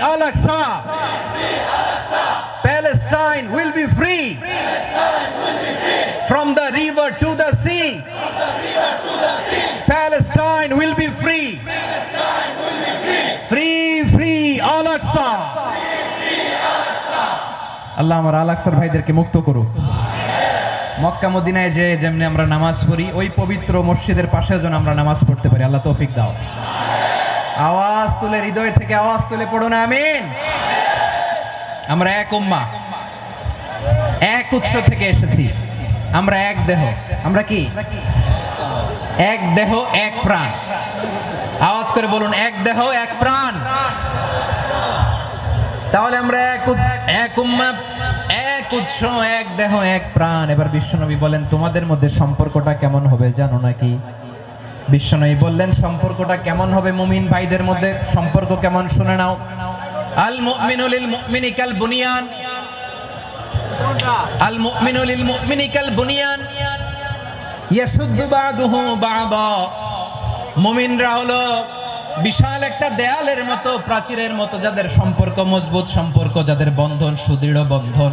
Al-Aqsa. Palestine will be free. From the river to the sea. Palestine will be free. Free, free, Al-Aqsa. আল্লাহ আমার আল ভাইদেরকে মুক্ত করুক মক্কা মদিনায় যে যেমনি আমরা নামাজ পড়ি ওই পবিত্র মসজিদের পাশে যেন আমরা নামাজ পড়তে পারি আল্লাহ তৌফিক দাও আওয়াজ তুলে, হৃদয় থেকে আওয়াজ তুলে পড়ো না আমিন। আমরা এক উম্মা। এক উৎস থেকে এসেছি। আমরা এক দেহ। আমরা কি? এক দেহ, এক প্রাণ। আওয়াজ করে বলুন, এক দেহ, এক প্রাণ। তাহলে আমরা এক এক উম্মা, এক উৎস, এক দেহ, এক প্রাণ। এবার বিশ্বনবী বলেন, তোমাদের মধ্যে সম্পর্কটা কেমন হবে জানো নাকি? বিশ্বনবী বললেন, সম্পর্কটা কেমন হবে মুমিন ভাইদের মধ্যে? সম্পর্ক কেমন শুনে নাও। আল মুমিনু লিল মুমিনি কাল বুনিয়ান। আল মুমিনু লিল মুমিনি কাল বুনিয়ান। ইয়াশুদ্দু বাদুহু বাদা। মুমিনরা হলো বিশাল একটা দেয়ালের মতো, প্রাচীরের মতো যাদের সম্পর্ক মজবুত, সম্পর্ক যাদের বন্ধন, সুদৃঢ় বন্ধন।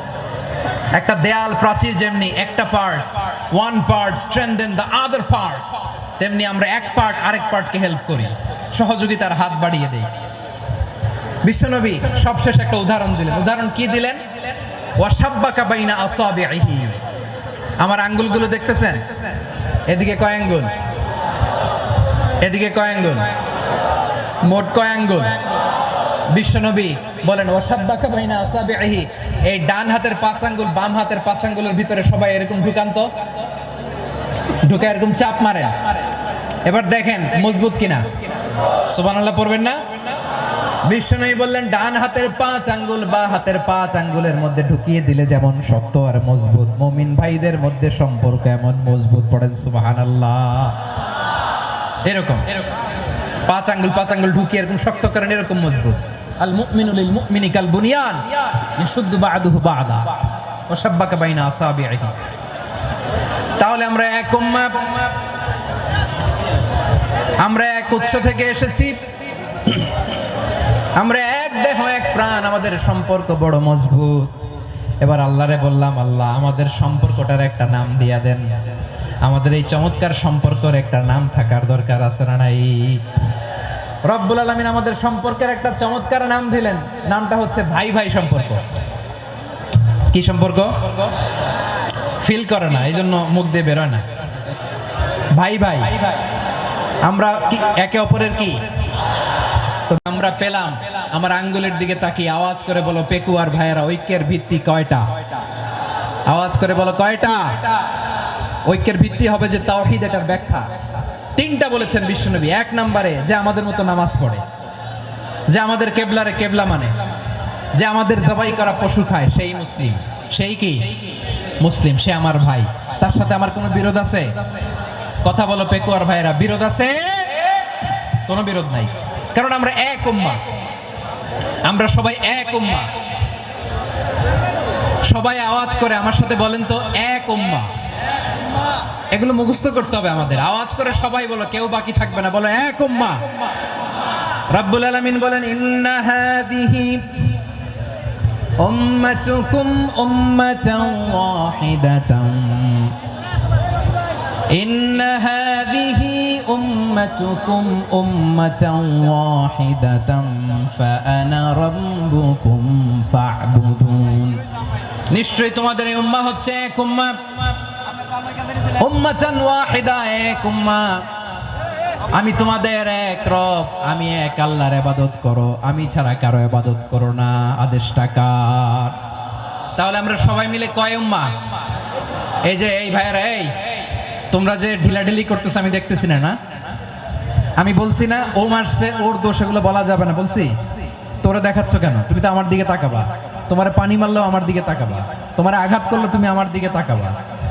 একটা দেয়াল প্রাচীর যেমনি একটা part one part strengthen the other part তেমনি আমরা এক পার্ট আরেক পার্টকে হেল্প করি। সহযোগিতার হাত বাড়িয়ে দেই। বিশ্বনবী সবশেষ একটা উদাহরণ দিলেন। উদাহরণ কি দিলেন? ওয়াসাব্বাকা বাইনা আমার আঙ্গুলগুলো দেখতেছেন? এদিকে কয় আঙ্গুল? এদিকে কয় আঙ্গুল? মোট কয় আঙ্গুল? বিশ্বনবী বলেন ওয়াসাব্বাকা বাইনা আসাবিহি এই ডান হাতের পাঁচ আঙ্গুল, বাম হাতের পাঁচ আঙ্গুলের ভিতরে সবাই এরকম ঢুকান্ত ঢুকে এরকম চাপ মারেন এবার দেখেন, মজবুত কিনা। সুবহানাল্লাহ, পড়বেন না? বিষ্ণুই বললেন, ডান হাতের পাঁচ আঙ্গুল, বা হাতের পাঁচ আঙ্গুলের মধ্যে ঢুকিয়ে দিলে যেমন শক্ত আর মজবুত। মমিন ভাইদের মধ্যে সম্পর্ক এমন মজবুত, পড়েন সুবাহান এরকম এরকম। পাঁচ আঙ্গুল পাঁচ আঙ্গুল ঢুকিয়ে এরকম শক্ত করেন, এরকম মজবুত। আল মুমিনু লিল মুমিনি বুনিয়ান বা'দা, ওয়া শাব্বাকা বাইনা তাহলে আমরা এক আমরা এক উৎস থেকে এসেছি। আমরা এক দেহ, এক প্রাণ, আমাদের সম্পর্ক বড় মজবুত। এবার আল্লাহরে বললাম, আল্লাহ, আমাদের সম্পর্কটার একটা নাম দিয়া দেন। আমাদের এই চমৎকার সম্পর্কের একটা নাম থাকার দরকার আছে না নাই? রব্বুল আলমিন আমাদের সম্পর্কের একটা চমৎকার নাম দিলেন। নামটা হচ্ছে ভাই ভাই সম্পর্ক। কি সম্পর্ক? ফিল করে না এই জন্য মুখ দিয়ে বেরোয় না। ভাই ভাই, আমরা একে অপরের কি? আমরা পেলাম, আমার আঙ্গুলের দিকে তাকিয়ে আওয়াজ করে বলো পেকু আর ভাইয়েরা, ঐক্যের ভিত্তি কয়টা? আওয়াজ করে বলো, কয়টা? ঐক্যের ভিত্তি হবে যে তাওহীদ এটার ব্যাখ্যা। তিনটা বলেছেন বিশ্বনবী। এক নম্বরে যে আমাদের মতো নামাজ পড়ে, যে আমাদের কেবলারে কেবলা মানে যে আমাদের জবাই করা পশু খায়, সেই মুসলিম। সেই কি? মুসলিম, সে আমার ভাই। তার সাথে আমার কোনো বিরোধ আছে? কথা বলো পেকুয়ার ভাইরা বিরোধ আছে? কোনো বিরোধ নাই। কারণ আমরা এক উম্মা। আমরা সবাই এক উম্মা। সবাই আওয়াজ করে, আমার সাথে বলেন তো, এক উম্মা। এগুলো মুখস্থ করতে হবে আমাদের। আওয়াজ করে সবাই বলো, কেউ বাকি থাকবে না। বলো, এক উম্মা। রাব্বুল আলামিন বলেন, ইন্না হাদিহি উম্মাতুকুম উম্মাতান ওয়াহিদাতান। ইন্না হাদিহি উম্মাতুকুম উম্মাতান ওয়াহিদাতান ফাআনা রাব্বুকুম ফা'বুদুন। নিশ্চয়ই তোমাদের এই উম্মাহ হচ্ছে এক উম্মাহ আমি তোমাদের এক রব, আমি এক আল্লাহর ইবাদত করো, আমি ছাড়া কারও ইবাদত করো না, আদেশটা কার? তাহলে আমরা সবাই মিলে কয় উম্মা? এই যে, এই ভাইয়েরা, এই, তোমরা যে ঢিলাঢিলি করতেছো, আমি দেখতেছি না না? আমি বলছি না ও মারছে ওর দোষ, এগুলো বলা যাবে না, বলছি। তোরে দেখাচ্ছ কেন? তুমি তো আমার দিকে তাকাবা। তোমার পানি মারলেও আমার দিকে তাকাবা। তোমার আঘাত করলে তুমি আমার দিকে তাকাবা।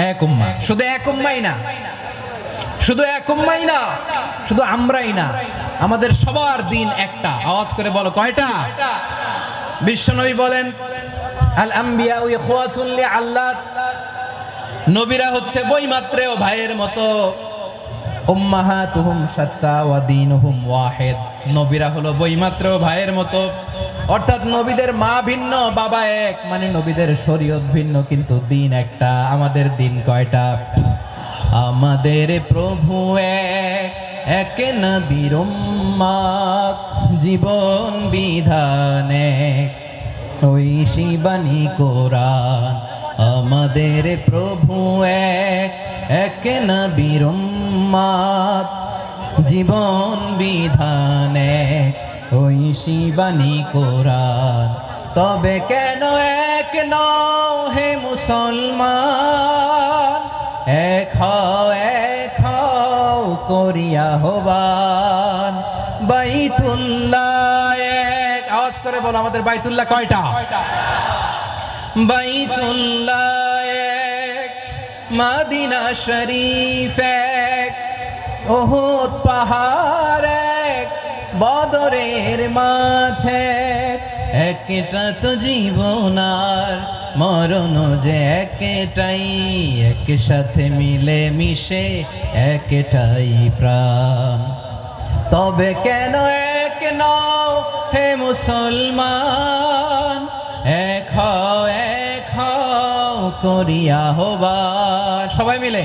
এক উম্মা। শুধু এক উম্মাই না। শুধু এক উম্মাই না, শুধু আমরাই না। আমাদের সবার দিন একটা। আওয়াজ করে বলো, কয়টা? বিশ্বনবী বলেন, আল আম্বিয়া আল্লাহ। নবীরা হচ্ছে বইমাত্রেও ভাইয়ের মতো। উম্মাহাতুহুম সাত্তা ওয়া দীনুহুম ওয়াহিদ। নবীরা হলো বইমাত্রেও ভাইয়ের মতো। অর্থাৎ নবীদের মা ভিন্ন, বাবা এক। মানে নবীদের শরীয়ত ভিন্ন, কিন্তু দিন একটা। আমাদের দিন কয়টা? আমাদের প্রভু এক। এক নবীর জীবন বিধানে ওই শিবানী কোরআন, আমাদের প্রভু এক। এক নবীর উম্মাত, জীবন বিধানে ওই শিবানী কোরআন। তবে কেন এক নও হে মুসলমান? এক এক করিয়া হবান বাইতুল্লাহ এক। আওয়াজ করে বলো আমাদের বাইতুল্লাহ কয়টা? বাইতুল্লাহ এক। মাদিনা শরীফ এক। ওহুদ পাহাড় বদরের মাঠে একটা তো জীবন আর মরণ যে একটাই এক সাথে মিলে মিশে একটাই প্রাণ। তবে কেন এক নও হে মুসলমান? এক হও এক হও করিয়া হবা সবাই মিলে।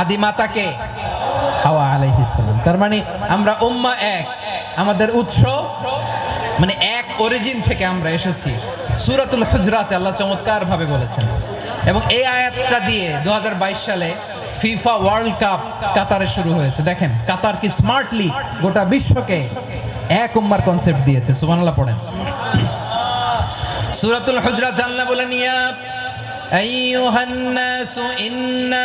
আদি মাতাকে হাওয়া আলাইহিসসালাম তার মানে আমরা উম্মা এক, আমাদের উৎস মানে এক অরিজিন থেকে আমরা এসেছি। সূরাতুল হুজরাতে আল্লাহ চমৎকার ভাবে বলেছেন। এবং এই আয়াতটা দিয়ে দুহাজার বাইশ সালে ফিফা ওয়ার্ল্ড কাপ কাতারে শুরু হয়েছে। দেখেন, কাতার কি স্মার্টলি গোটা বিশ্বকে এক উম্মার কনসেপ্ট দিয়েছে। সুবহানাল্লাহ পড়েন। সূরাতুল হুজরাত আল্লাহ বলে ইয়া আইয়ুহান নাসু ইন্না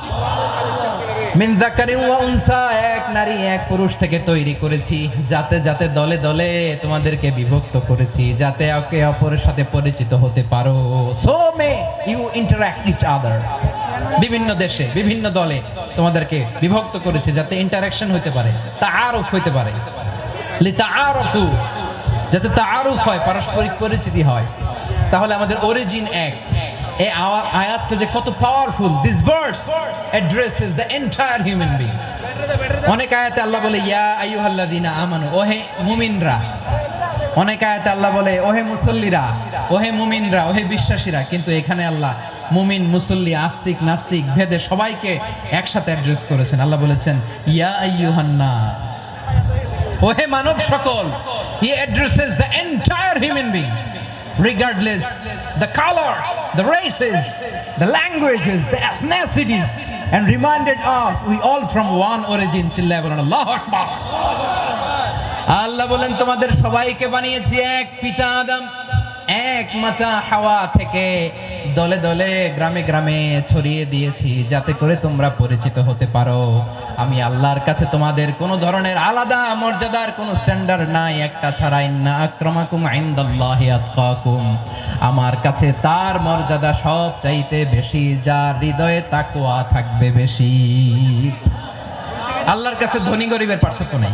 এক নারী, এক পুরুষ থেকে তৈরি করেছি। যাতে যাতে দলে দলে তোমাদেরকে বিভক্ত করেছি, যাতে একে অপরের সাথে পরিচিত হতে পারো। So may you interact each other বিভিন্ন দেশে, বিভিন্ন দলে তোমাদেরকে বিভক্ত করেছে, যাতে ইন্টারাকশন হতে পারে তা তাআরুফ হইতে পারে। লি তাআরুফু, যাতে তা তাআরুফ হয়, পারস্পরিক পরিচিতি হয়। তাহলে আমাদের অরিজিন এক। এই আয়াতটা যে কত powerful this verse the entire human being অনেক আয়াতে আল্লাহ বলে, ইয়া আমানু ওহে মুমিনরা অনেক আয়াতে আল্লাহ বলে, ওহে মুসল্লিরা ওহে মুমিনরা ওহে বিশ্বাসীরা কিন্তু এখানে আল্লাহ মুমিন, মুসল্লি, আস্তিক, নাস্তিক, ভেদে সবাইকে একসাথে অ্যাড্রেস করেছেন। আল্লাহ বলেছেন, ইয়া আইয়ুহান্নাস ওহে মানব সকল he addresses the entire human being regardless the colors the races the languages the ethnicities and reminded us we all from one origin Allah Akbar Allah বলেন তোমাদের সবাইকে বানিয়েছি এক পিতা আদম এক মাচা হাওয়া থেকে দলে দলে, গ্রামে গ্রামে ছড়িয়ে দিয়েছি, যাতে করে তোমরা পরিচিত হতে পারো। আমি আল্লাহর কাছে তোমাদের কোনো ধরনের আলাদা মর্যাদার কোনো স্ট্যান্ডার্ড নাই, একটা ছাড়া ইন্না আক্রমাকুম ইনদাল্লাহি আতকাকুম। আমার কাছে তার মর্যাদা সব চাইতে বেশি, যার হৃদয়ে তাকওয়া থাকবে বেশি। আল্লাহর কাছে ধনী গরিবের পার্থক্য নাই।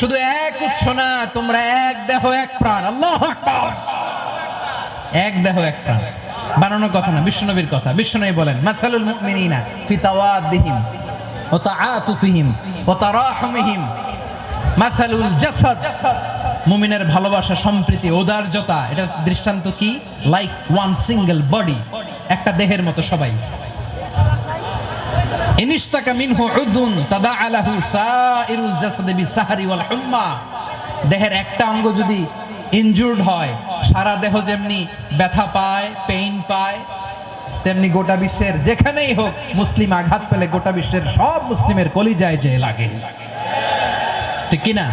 শুধু এক উৎস না, তোমরা এক দেহ, এক প্রাণ। আল্লাহ এক দেহ, এক প্রাণ। বানানোর কথা না, বিশ্বনবীর কথা। বিশ্বনবী বলেন, মাসালুল মুমিনিনা ফি তাওয়াদ্দিহিম ওয়া তাআতুফিহিম ওয়া তারাহুমিহিম। মাসালুল জাসাদ। মুমিনের ভালোবাসা, সম্প্রীতি ঔদার্যতা এটার দৃষ্টান্ত কি? লাইক ওয়ান সিঙ্গেল বডি একটা দেহের মতো সবাই। ইনিস্তাকা মিনহু উদুন তাদা আলাহু সাইরুল জাসাদি বিসাহারি ওয়াল হুম্মা। দেহের একটা অঙ্গ যদি ইনজুর্ড হয়, সারা দেহ যেমনি ব্যথা পায় পেইন পায়, তেমনি গোটা বিশ্বের যেখানেই হোক মুসলিম আঘাত পেলে গোটা বিশ্বের সব মুসলিমের কলিজায় যে লাগে। ঠিক কিনা?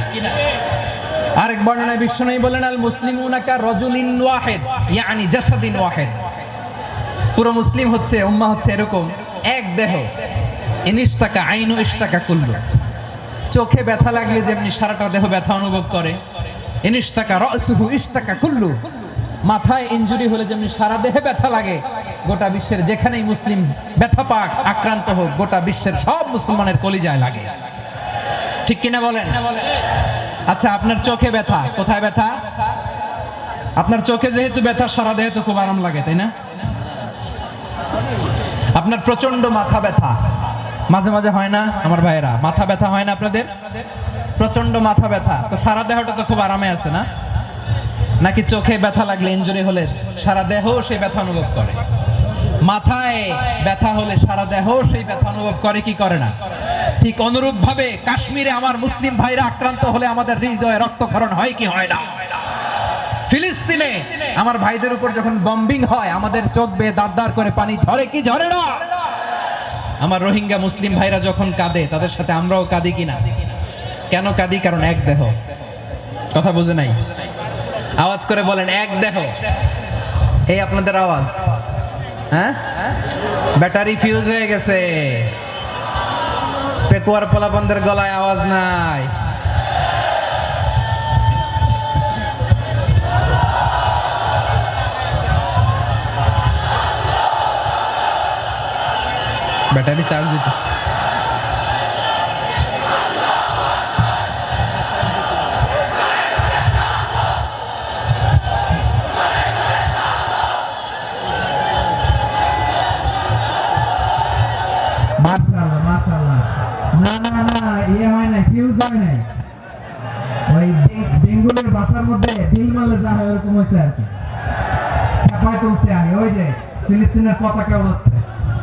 আরেক বর্ণনায় বিশ্বনবী বলেন, আল মুসলিমুনাকা রজুলিন ওয়াহিদ, ইয়ানি জাসাদিন ওয়াহিদ। পুরো মুসলিম হচ্ছে, উম্মা হচ্ছে এরকম এক দেহ। ইনিশ টাকা আইন ইস টাকা কুল্লু। চোখে ব্যথা লাগলে যেমনি সারাটা দেহ ব্যথা অনুভব করে ইনিশ টাকা রসুহু ইস টাকা কুল্লু। মাথায় ইনজুরি হলে যেমনি সারা দেহে ব্যথা লাগে, গোটা বিশ্বের যেখানেই মুসলিম ব্যথা পাক, আক্রান্ত হোক, গোটা বিশ্বের সব মুসলমানের কলিজায় লাগে। ঠিক কিনা বলেন? আচ্ছা আপনার চোখে ব্যথা, কোথায় ব্যথা? আপনার চোখে যেহেতু ব্যথা, সারা দেহে তো খুব আরাম লাগে, তাই না? আপনার প্রচণ্ড মাথা ব্যথা। মাঝে মাঝে হয় না আমার ভাইয়েরা। মাথা ব্যথা হয় না আপনাদের? প্রচণ্ড মাথা ব্যথা। তো সারা দেহটা তো খুব আরামে আছে না? নাকি চোখে ব্যথা লাগলে ইনজুরি হলে সারা দেহ সেই ব্যথা অনুভব করে? মাথায় ব্যথা হলে সারা দেহ সেই ব্যথা অনুভব করে, কি করে না? ঠিক অনুরূপ ভাবে কাশ্মীরে আমার মুসলিম ভাইরা আক্রান্ত হলে আমাদের হৃদয়ে রক্তক্ষরণ হয় কি হয় না? ফিলিস্তিনে আমার ভাইদের উপর যখন বম্বিং হয়, আমাদের চোখ বেয়ে দাঁড় করে পানি ঝরে কি ঝরে না? আমার রোহিঙ্গা মুসলিম ভাইরা যখন কাঁদে, তাদের সাথে আমরাও কাঁদি কিনা? কেন কাঁদি? কারণ এক দেহ। কথা বুঝে নাই? আওয়াজ করে বলেন, এক দেহ। এই আপনাদের আওয়াজ। হ্যাঁ? ব্যাটারি ফিউজ হয়ে গেছে। পেকুয়ার পোলাপনদের গলায় আওয়াজ নাই। ব্যাটারি চার্জ দিতেছে। না না না ইয়ে হয় না ফিউজ হয় নাই। বাসার মধ্যে ঢিল মারলে যা হয় ওরকম হয়েছে আর কি। খেপায় তুলছে আমি ওই যে ফিলিস্তিনের পতাকা উড়াচ্ছে।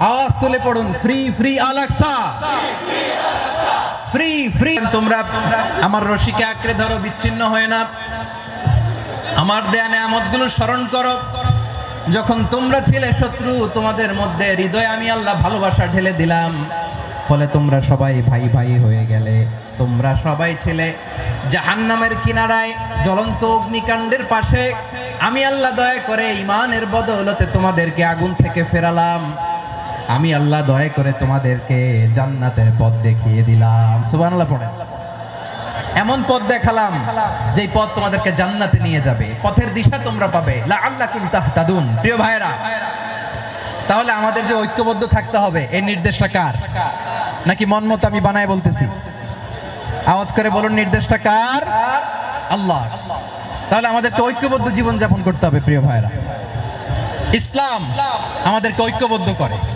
আওয়াজ তুলে পড়ুন free free Al Aqsa. Free free তোমরা আমার রশিকে আঁকড়ে ধরো, বিচ্ছিন্ন হয় না। আমার দেয়া নেয়ামতগুলো স্মরণ করো। যখন তোমরা ছিলে শত্রু, তোমাদের মধ্যে হৃদয়ে আমি আল্লাহ ভালোবাসা ঢেলে দিলাম। ফলে তোমরা সবাই ভাই ভাই হয়ে গেলে। তোমরা সবাই ছিলে জাহান্নামের কিনারায়, জ্বলন্ত অগ্নিকাণ্ডের পাশে। আমি আল্লাহ দয়া করে ইমানের বদৌলতে তোমাদেরকে আগুন থেকে ফেরালাম। আমি আল্লাহ দয়া করে তোমাদেরকে জান্নাতের পথ দেখিয়ে দিলাম। পড়েন। এমন পথ দেখালাম যেই পথ তোমাদেরকে জান্নাতে নিয়ে যাবে। পথের দিশা তোমরা পাবে। লাআল্লাকুম তাহতাদুন। প্রিয় ভাইরা তাহলে আমাদের যে ঐক্যবদ্ধ থাকতে হবে এই নির্দেশটা কার? নাকি মন মতো আমি বানায় বলতেছি? আওয়াজ করে বলুন, নির্দেশটা কার? আল্লাহ। তাহলে আমাদেরকে ঐক্যবদ্ধ জীবন যাপন করতে হবে, প্রিয় ভাইরা ইসলাম আমাদেরকে ঐক্যবদ্ধ করে।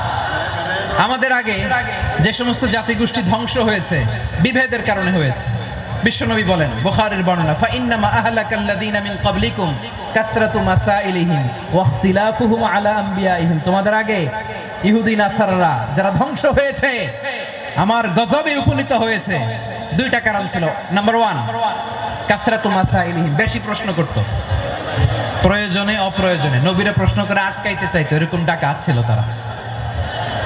আমাদের আগে যে সমস্ত জাতিগোষ্ঠী ধ্বংস হয়েছে, বিভেদের কারণে হয়েছে। বিশ্বনবী বলেন, বুখারীর বর্ণনা ফা ইন্নামা মিন ক্বাবলিকুম কাসরাতু মাসাইলিহিম ওয়া ইখতিলাফুহুম আলা আম্বিয়াইহিম। তোমাদের আগে ইহুদি, নাসাররা যারা ধ্বংস হয়েছে, আমার গজবে উপনীত হয়েছে। দুইটা কারণ ছিল। নাম্বার ওয়ান কাসরাতু মাসাইলিহিম। বেশি প্রশ্ন করত। প্রয়োজনে, অপ্রয়োজনে। নবীরা প্রশ্ন করে আটকাইতে চাইতো, এরকম ডাকাত ছিল তারা।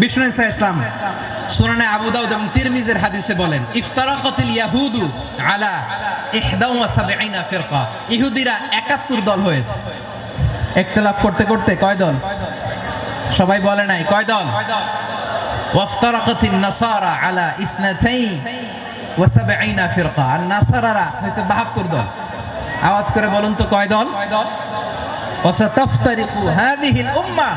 বিষ্ণু ইসা ইসলাম সুনানে আবু দাউদ এবং তিরমিজের হাদিসে বলেন, ইফতারাকাতিল ইয়াহুদু আলা ইহদা ওয়া সাবঈনা ফিরকা। ইহুদিরা 71 দল হয়েছে। করতে করতে কয় দল? সবাই বলে নাই, কয় দল? ওয়াফতারাকাতিন নাসারা আলা ইসনাতাইন ওয়া সাবঈনা ফিরকা। আর নাসারারা হইছে 72 দল। আওয়াজ করে বলুন তো কয় দল? ওয়াসাতাফতারিকু হাদিহিল উম্মাহ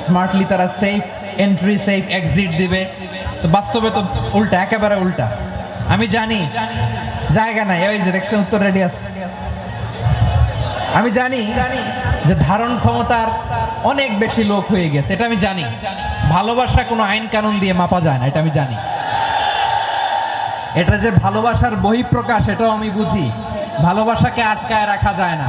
স্মার্টলি তারা সেফ এন্ট্রি সেফ এক্সিট দিবে। তো বাস্তবে তো উল্টা, একেবারে উল্টা। আমি জানি, জায়গা নাই। ওই যে দেখছেন, উত্তর রেডি আছে আমি জানি যে ধারণ ক্ষমতার অনেক বেশি লোক হয়ে গেছে, এটা আমি জানি। ভালোবাসা কোনো আইন কানুন দিয়ে মাপা যায় না, এটা আমি জানি। এটা যে ভালোবাসার বহিঃপ্রকাশ, এটাও আমি বুঝি। ভালোবাসাকে আটকায় রাখা যায় না।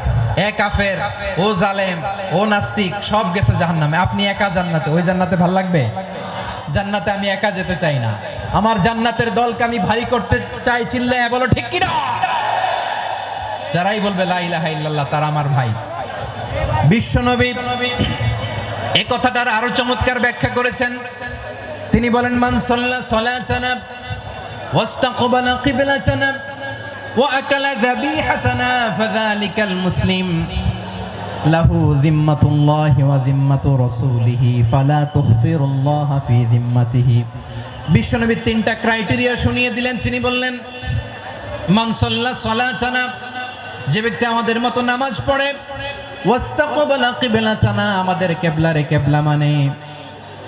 এ কাফের, ও জালেম, ও নাস্তিক, সব গেছে জাহান্নামে। আপনি একা জান্নাতে, ওই জান্নাতে ভালো লাগবে? জান্নাতে আমি একা যেতে চাই না। আমার জান্নাতের দলকে আমি ভারী করতে চাই চিল্লায় বলো, ঠিক কি না যারাই বলবে, লা ইলাহা ইল্লাল্লাহ তারা আমার ভাই। বিশ্বনবী এই কথাটার আরও চমৎকার ব্যাখ্যা করেছেন। তিনি বলেন, মান সাল্লা সালাতানা ওয়াস্তাকবালা কিবলাতানা ওয়া আকালা যাবিহাতানা ফাযালিকাল মুসলিম লাহু যিম্মাতুল্লাহি ওয়া যিম্মাতু রাসূলিহি ফালা তুখফিরুল্লাহ ফি যিম্মাতিহি বিশ্বনবী তিনটা ক্রাইটেরিয়া শুনিয়ে দিলেন। তিনি বললেন, মান সাল্লা সালাতানা, যে ব্যক্তি আমাদের মতো নামাজ পড়ে, ওয়াস্তাকবালা কিবলাতানা, আমাদের কেবলারে কেবলা মানে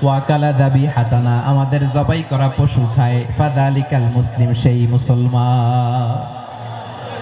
ওয়াকালা দাবি হাতানা আমাদের জবাই করা পশু খায়, ফাদালিকাল মুসলিম, সেই মুসলমান।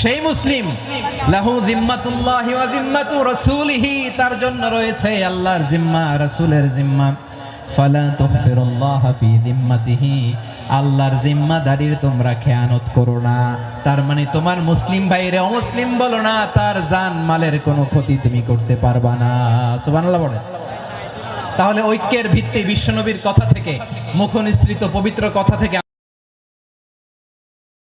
সেই মুসলিম, লাহু জিম্মাতুল্লাহি ওয়া জিম্মাতু রাসূলিহি, তার জন্য রয়েছে আল্লাহর জিম্মা, রাসূলের জিম্মা। ফালা তুগফিরুল্লাহ ফি জিম্মাতিহি, আল্লাহর জিম্মাদারির তোমরা খেয়ানত করো না। তার মানে তোমার মুসলিম ভাইরে অমুসলিম বলো না, তার জান মালের কোনো ক্ষতি তুমি করতে পারবা না। সুবহানাল্লাহ বলে তাহলে ঐক্যের ভিত্তি বিশ্বনবীর কথা থেকে, মুখনিসৃত পবিত্র কথা থেকে